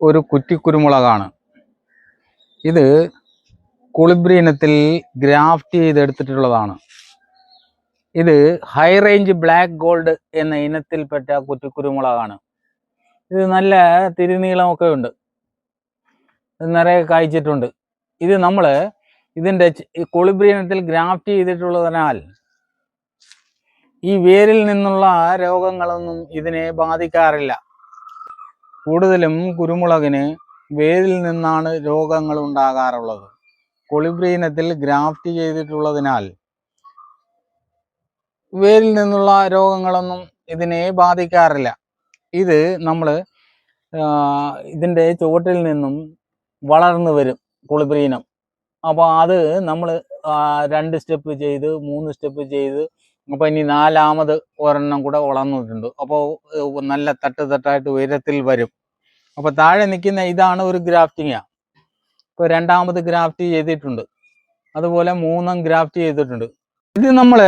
ഒരു കുറ്റിക്കുരുമുളകാണ്. ഇത് കുളിബ്രി ഇനത്തിൽ ഗ്രാഫ്റ്റ് ചെയ്തെടുത്തിട്ടുള്ളതാണ്. ഇത് ഹൈ റേഞ്ച് ബ്ലാക്ക് ഗോൾഡ് എന്ന ഇനത്തിൽപ്പെട്ട കുറ്റിക്കുരുമുളകാണ്. ഇത് നല്ല തിരുനീളമൊക്കെ ഉണ്ട്. നിറയെ കായ്ച്ചിട്ടുണ്ട്. ഇത് നമ്മൾ ഇതിന്റെ കുളിബ്രി ഇനത്തിൽ ഗ്രാഫ്റ്റ് ചെയ്തിട്ടുള്ളതിനാൽ ഈ വേരിൽ നിന്നുള്ള രോഗങ്ങളൊന്നും ഇതിനെ ബാധിക്കാറില്ല. കൂടുതലും കുരുമുളകിന് വേരിൽ നിന്നാണ് രോഗങ്ങൾ ഉണ്ടാകാറുള്ളത്. കൊളിബ്രി ഇനത്തിൽ ഗ്രാഫ്റ്റ് ചെയ്തിട്ടുള്ളതിനാൽ വേരിൽ നിന്നുള്ള രോഗങ്ങളൊന്നും ഇതിനെ ബാധിക്കാറില്ല. ഇത് നമ്മൾ ഇതിന്റെ ചുവട്ടിൽ നിന്നും വളർന്നു വരും കൊളിബ്രീനം. അപ്പോൾ അത് നമ്മൾ രണ്ട് സ്റ്റെപ്പ് ചെയ്ത് മൂന്ന് സ്റ്റെപ്പ് ചെയ്ത് അപ്പോൾ ഇനി നാലാമത് ഒരെണ്ണം കൂടെ വളർന്നിട്ടുണ്ട്. അപ്പോൾ നല്ല തട്ട് തട്ടായിട്ട് ഉയരത്തിൽ വരും. അപ്പോൾ താഴെ നിൽക്കുന്ന ഇതാണ് ഒരു ഗ്രാഫ്റ്റിംഗ് ഇപ്പോൾ രണ്ടാമത് ഗ്രാഫ്റ്റ് ചെയ്തിട്ടുണ്ട്. അതുപോലെ മൂന്നും ഗ്രാഫ്റ്റ് ചെയ്തിട്ടുണ്ട്. ഇത് നമ്മൾ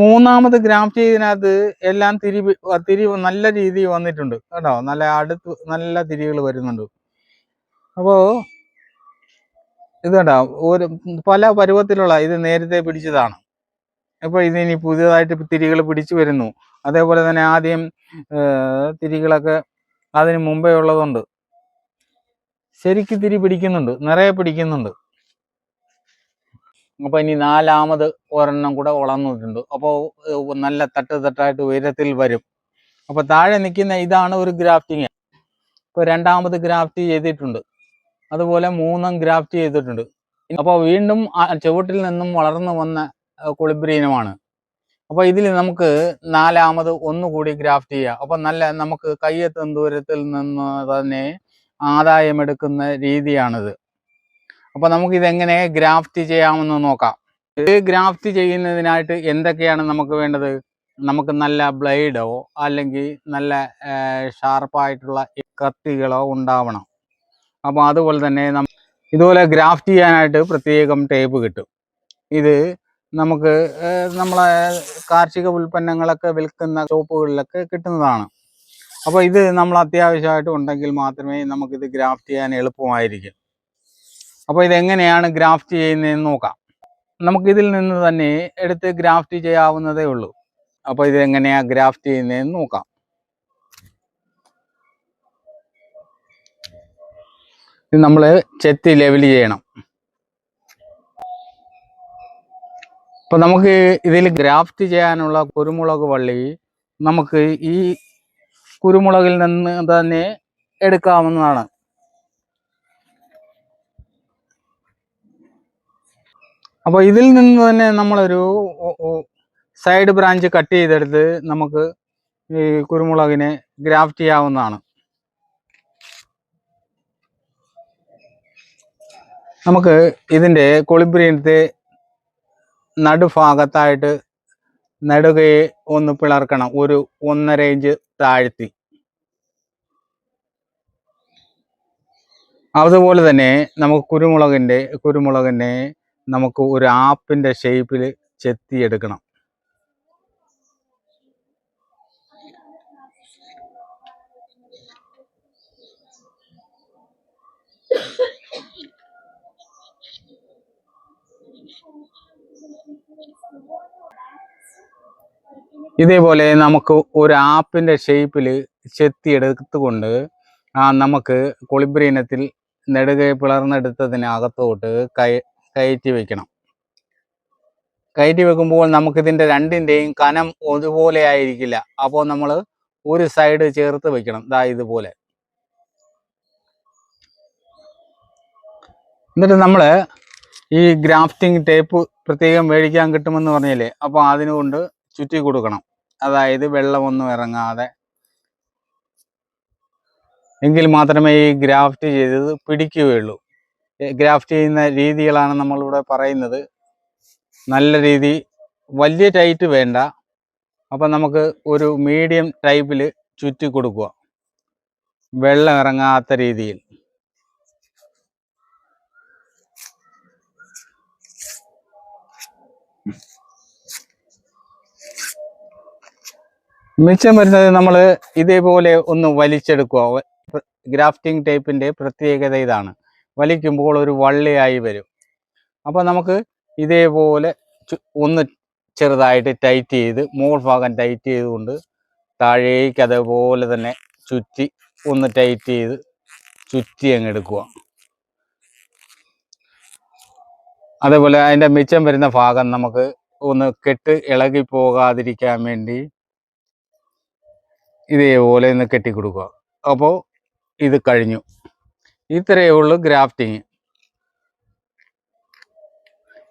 മൂന്നാമത് ഗ്രാഫ്റ്റ് ചെയ്തതിനകത്ത് എല്ലാം തിരി തിരി നല്ല രീതിയിൽ വന്നിട്ടുണ്ട്. കേട്ടോ നല്ല അടുത്ത് നല്ല തിരികൾ വരുന്നുണ്ട്. അപ്പോൾ ഇത് കേട്ടോ ഒരു പല പരുവത്തിലുള്ള ഇത് നേരത്തെ പിടിച്ചതാണ്. അപ്പോൾ ഇതിനി പുതിയതായിട്ട് തിരികൾ പിടിച്ചു വരുന്നു. അതേപോലെ തന്നെ ആദ്യം തിരികളൊക്കെ അതിന് മുമ്പേ ഉള്ളതുണ്ട്. ശരിക്ക് തിരി പിടിക്കുന്നുണ്ട് നിറയെ പിടിക്കുന്നുണ്ട്. അപ്പൊ ഇനി നാലാമത് ഒരെണ്ണം കൂടെ വളർന്നിട്ടുണ്ട്. അപ്പോൾ നല്ല തട്ട് തട്ടായിട്ട് ഉയരത്തിൽ വരും. അപ്പൊ താഴെ നിൽക്കുന്ന ഇതാണ് ഒരു ഗ്രാഫ്റ്റിങ്. ഇപ്പൊ രണ്ടാമത് ഗ്രാഫ്റ്റ് ചെയ്തിട്ടുണ്ട്. അതുപോലെ മൂന്നും ഗ്രാഫ്റ്റ് ചെയ്തിട്ടുണ്ട്. അപ്പോൾ വീണ്ടും ചുവട്ടിൽ നിന്നും വളർന്നു വന്ന കുളിബ്രീനമാണ്. അപ്പോൾ ഇതിൽ നമുക്ക് നാലാമത് ഒന്നുകൂടി ഗ്രാഫ്റ്റ് ചെയ്യാം. അപ്പോൾ നല്ല നമുക്ക് കയ്യെത്തും ദൂരത്തിൽ നിന്ന് തന്നെ ആദായമെടുക്കുന്ന രീതിയാണിത്. അപ്പോൾ നമുക്ക് ഇതെങ്ങനെ ഗ്രാഫ്റ്റ് ചെയ്യാമെന്ന് നോക്കാം. ഇത് ഗ്രാഫ്റ്റ് ചെയ്യുന്നതിനായിട്ട് എന്തൊക്കെയാണ് നമുക്ക് വേണ്ടത്? നമുക്ക് നല്ല ബ്ലേഡോ അല്ലെങ്കിൽ നല്ല ഷാർപ്പായിട്ടുള്ള കത്തികളോ ഉണ്ടാവണം. അപ്പോൾ അതുപോലെ തന്നെ ഇതുപോലെ ഗ്രാഫ്റ്റ് ചെയ്യാനായിട്ട് പ്രത്യേകം ടേപ്പ് കിട്ടും. ഇത് നമുക്ക് നമ്മളെ കാർഷിക ഉൽപ്പന്നങ്ങളൊക്കെ വിൽക്കുന്ന ഷോപ്പുകളിലൊക്കെ കിട്ടുന്നതാണ്. അപ്പോൾ ഇത് നമ്മൾ അത്യാവശ്യമായിട്ട് ഉണ്ടെങ്കിൽ മാത്രമേ നമുക്കിത് ഗ്രാഫ്റ്റ് ചെയ്യാൻ എളുപ്പമായിരിക്കും. അപ്പോൾ ഇതെങ്ങനെയാണ് ഗ്രാഫ്റ്റ് ചെയ്യുന്നതെന്ന് നോക്കാം. നമുക്കിതിൽ നിന്ന് തന്നെ എടുത്ത് ഗ്രാഫ്റ്റ് ചെയ്യാവുന്നതേ ഉള്ളൂ. അപ്പോൾ ഇതെങ്ങനെയാണ് ഗ്രാഫ്റ്റ് ചെയ്യുന്നതെന്ന് നോക്കാം. ഇത് നമ്മൾ ചെത്തി ലെവൽ ചെയ്യണം. അപ്പം നമുക്ക് ഇതിൽ ഗ്രാഫ്റ്റ് ചെയ്യാനുള്ള കുരുമുളക് വള്ളി നമുക്ക് ഈ കുരുമുളകിൽ നിന്ന് തന്നെ എടുക്കാവുന്നതാണ്. അപ്പോൾ ഇതിൽ നിന്ന് തന്നെ നമ്മളൊരു സൈഡ് ബ്രാഞ്ച് കട്ട് ചെയ്തെടുത്ത് നമുക്ക് ഈ കുരുമുളകിനെ ഗ്രാഫ്റ്റ് ചെയ്യാവുന്നതാണ്. നമുക്ക് ഇതിന്റെ കൊളിബ്രീനത്തെ നടുഭാഗത്തായിട്ട് നടുകയെ ഒന്ന് പിളർക്കണം. ഒരു ഒന്നര ഇഞ്ച് താഴ്ത്തി. അതുപോലെ തന്നെ നമുക്ക് കുരുമുളകിന്റെ കുരുമുളകിനെ നമുക്ക് ഒരു ആപ്പിന്റെ ഷേപ്പിൽ ചെത്തിയെടുക്കണം. ഇതേപോലെ നമുക്ക് ഒരു ആപ്പിന്റെ ഷേപ്പിൽ ചെത്തിയെടുത്തുകൊണ്ട് ആ നമുക്ക് കൊളിബ്രീനത്തിൽ നെടുകെ പിളർന്നെടുത്തതിനകത്തോട്ട് കയ കയറ്റി വയ്ക്കണം കയറ്റി വെക്കുമ്പോൾ നമുക്കിതിന്റെ രണ്ടിന്റെയും കനം ഒതുപോലെ ആയിരിക്കില്ല. അപ്പോൾ നമ്മൾ ഒരു സൈഡ് ചേർത്ത് വെക്കണം. ദാ ഇതുപോലെ. എന്നിട്ട് നമ്മൾ ഈ ഗ്രാഫ്റ്റിംഗ് ടേപ്പ് പ്രത്യേകം മേടിക്കാൻ കിട്ടുമെന്ന് പറഞ്ഞില്ലേ? അപ്പോൾ അതിനുകൊണ്ട് ചുറ്റി കൊടുക്കണം. അതായത് വെള്ളമൊന്നും ഇറങ്ങാതെ. എങ്കിൽ മാത്രമേ ഈ ഗ്രാഫ്റ്റ് ചെയ്തത് പിടിക്കുകയുള്ളൂ. ഗ്രാഫ്റ്റ് ചെയ്യുന്ന രീതികളാണ് നമ്മളിവിടെ പറയുന്നത്. നല്ല രീതി വലിയ ടൈറ്റ് വേണ്ട. അപ്പം നമുക്ക് ഒരു മീഡിയം ടൈപ്പിൽ ചുറ്റി കൊടുക്കുക. വെള്ളം ഇറങ്ങാത്ത രീതിയിൽ. മിച്ചം വരുന്നത് നമ്മൾ ഇതേപോലെ ഒന്ന് വലിച്ചെടുക്കുക. ഗ്രാഫ്റ്റിംഗ് ടൈപ്പിന്റെ പ്രത്യേകത ഇതാണ്. വലിക്കുമ്പോൾ ഒരു വള്ളിയായി വരും. അപ്പോൾ നമുക്ക് ഇതേപോലെ ഒന്ന് ചെറുതായിട്ട് ടൈറ്റ് ചെയ്ത് മോൾ ഭാഗം ടൈറ്റ് ചെയ്തുകൊണ്ട് താഴേക്ക് അതേപോലെ തന്നെ ചുറ്റി ഒന്ന് ടൈറ്റ് ചെയ്ത് ചുറ്റി അങ്ങ് എടുക്കുക. അതേപോലെ അതിന്റെ മിച്ചം വരുന്ന ഭാഗം നമുക്ക് ഒന്ന് കെട്ട് ഇളകി പോകാതിരിക്കാൻ വേണ്ടി ഇതേപോലെ ഒന്ന് കെട്ടി കൊടുക്കുക അപ്പോൾ ഇത് കഴിഞ്ഞു. ഇത്രയേ ഉള്ളൂ ഗ്രാഫ്റ്റിങ്.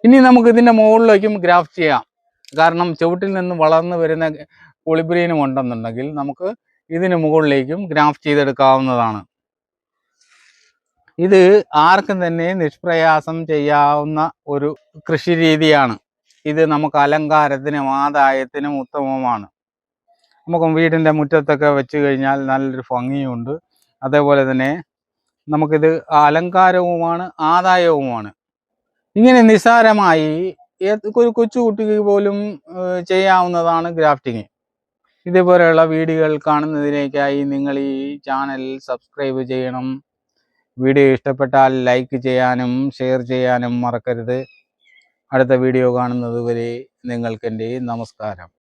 ഇനി നമുക്ക് ഇതിന്റെ മുകളിലേക്കും ഗ്രാഫ്റ്റ് ചെയ്യാം. കാരണം ചുവട്ടിൽ നിന്ന് വളർന്നു വരുന്ന പൊളിബ്രീനും ഉണ്ടെന്നുണ്ടെങ്കിൽ നമുക്ക് ഇതിന് മുകളിലേക്കും ഗ്രാഫ്റ്റ് ചെയ്തെടുക്കാവുന്നതാണ്. ഇത് ആർക്കും തന്നെ നിഷ്പ്രയാസം ചെയ്യാവുന്ന ഒരു കൃഷി രീതിയാണ്. ഇത് നമുക്ക് അലങ്കാരത്തിനും ആദായത്തിനും ഉത്തമമാണ് നമുക്ക് വീടിന്റെ മുറ്റത്തൊക്കെ വെച്ച് കഴിഞ്ഞാൽ നല്ലൊരു ഭംഗിയുണ്ട്. അതേപോലെ തന്നെ നമുക്കിത് അലങ്കാരവുമാണ് ആദായവുമാണ്. ഇങ്ങനെ നിസ്സാരമായി ഒരു കൊച്ചു കുട്ടിക്ക് പോലും ചെയ്യാവുന്നതാണ് ഗ്രാഫ്റ്റിങ്. ഇതേപോലെയുള്ള വീഡിയോകൾ കാണുന്നതിനേക്കായി നിങ്ങൾ ഈ ചാനൽ സബ്സ്ക്രൈബ് ചെയ്യണം. വീഡിയോ ഇഷ്ടപ്പെട്ടാൽ ലൈക്ക് ചെയ്യാനും ഷെയർ ചെയ്യാനും മറക്കരുത്. അടുത്ത വീഡിയോ കാണുന്നതുവരെ നിങ്ങൾക്കെന്റെ നമസ്കാരം.